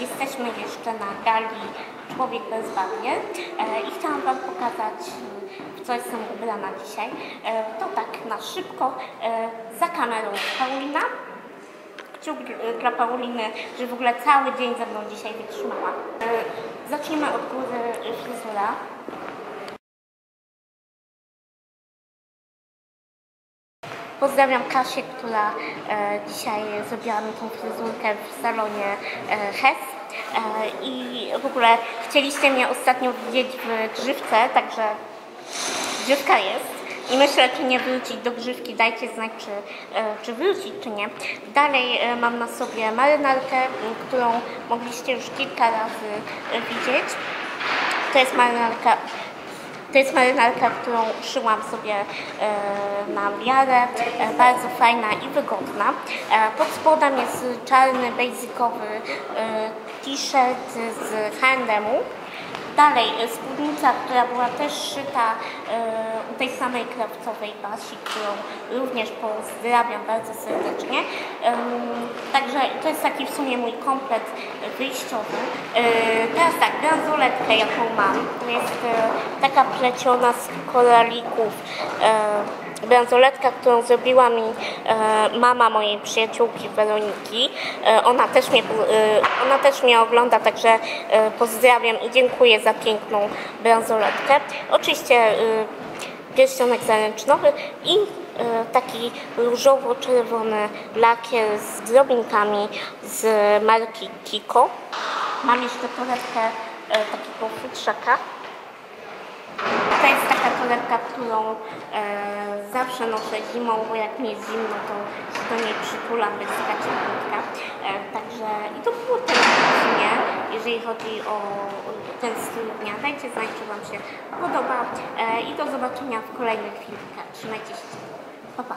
jesteśmy jeszcze na gali Człowiek bez e, i chciałam Wam pokazać, e, w co jestem ubrana dzisiaj. E, to tak na szybko, e, za kamerą Paulina. Kciuk dla Pauliny, że w ogóle cały dzień ze mną dzisiaj wytrzymała. E, zacznijmy od góry e, fryzura. Pozdrawiam Kasię, która e, dzisiaj zrobiła mi tą fryzurkę w salonie e, Hes. E, I w ogóle chcieliście mnie ostatnio widzieć w grzywce, także grzywka jest. I myślę, czy nie wrócić do grzywki. Dajcie znać, czy, czy wrócić, czy nie. Dalej mam na sobie marynarkę, którą mogliście już kilka razy widzieć. To jest marynarka to jest marynarka, którą szyłam sobie e, na miarę, e, bardzo fajna i wygodna. E, pod spodem jest czarny, basicowy t-shirt z H&M-u. Dalej e, spódnica, która była też szyta e, u tej samej krawcowej Basi, którą również pozdrawiam bardzo serdecznie. Także to jest taki w sumie mój komplet wyjściowy. E, Teraz tak, bransoletkę jaką mam, to jest taka pleciona z koralików. Bransoletka, którą zrobiła mi e, mama mojej przyjaciółki Weroniki. E, ona, też mnie, e, ona też mnie ogląda, także pozdrawiam i dziękuję za piękną bransoletkę. Oczywiście pierścionek zaręczynowy i taki różowo-czerwony lakier z drobinkami z marki Kiko. Mam jeszcze torebkę takiego futrzaka. To jest taka torebka, którą e, zawsze noszę zimą, bo jak mi jest zimno, to się do niej przytulam, więc taka cieplutka. E, także i to było tyle w sumie, jeżeli chodzi o ten styl dnia. Dajcie znać, czy Wam się podoba e, i do zobaczenia w kolejnych filmikach. Trzymajcie się. Pa, pa.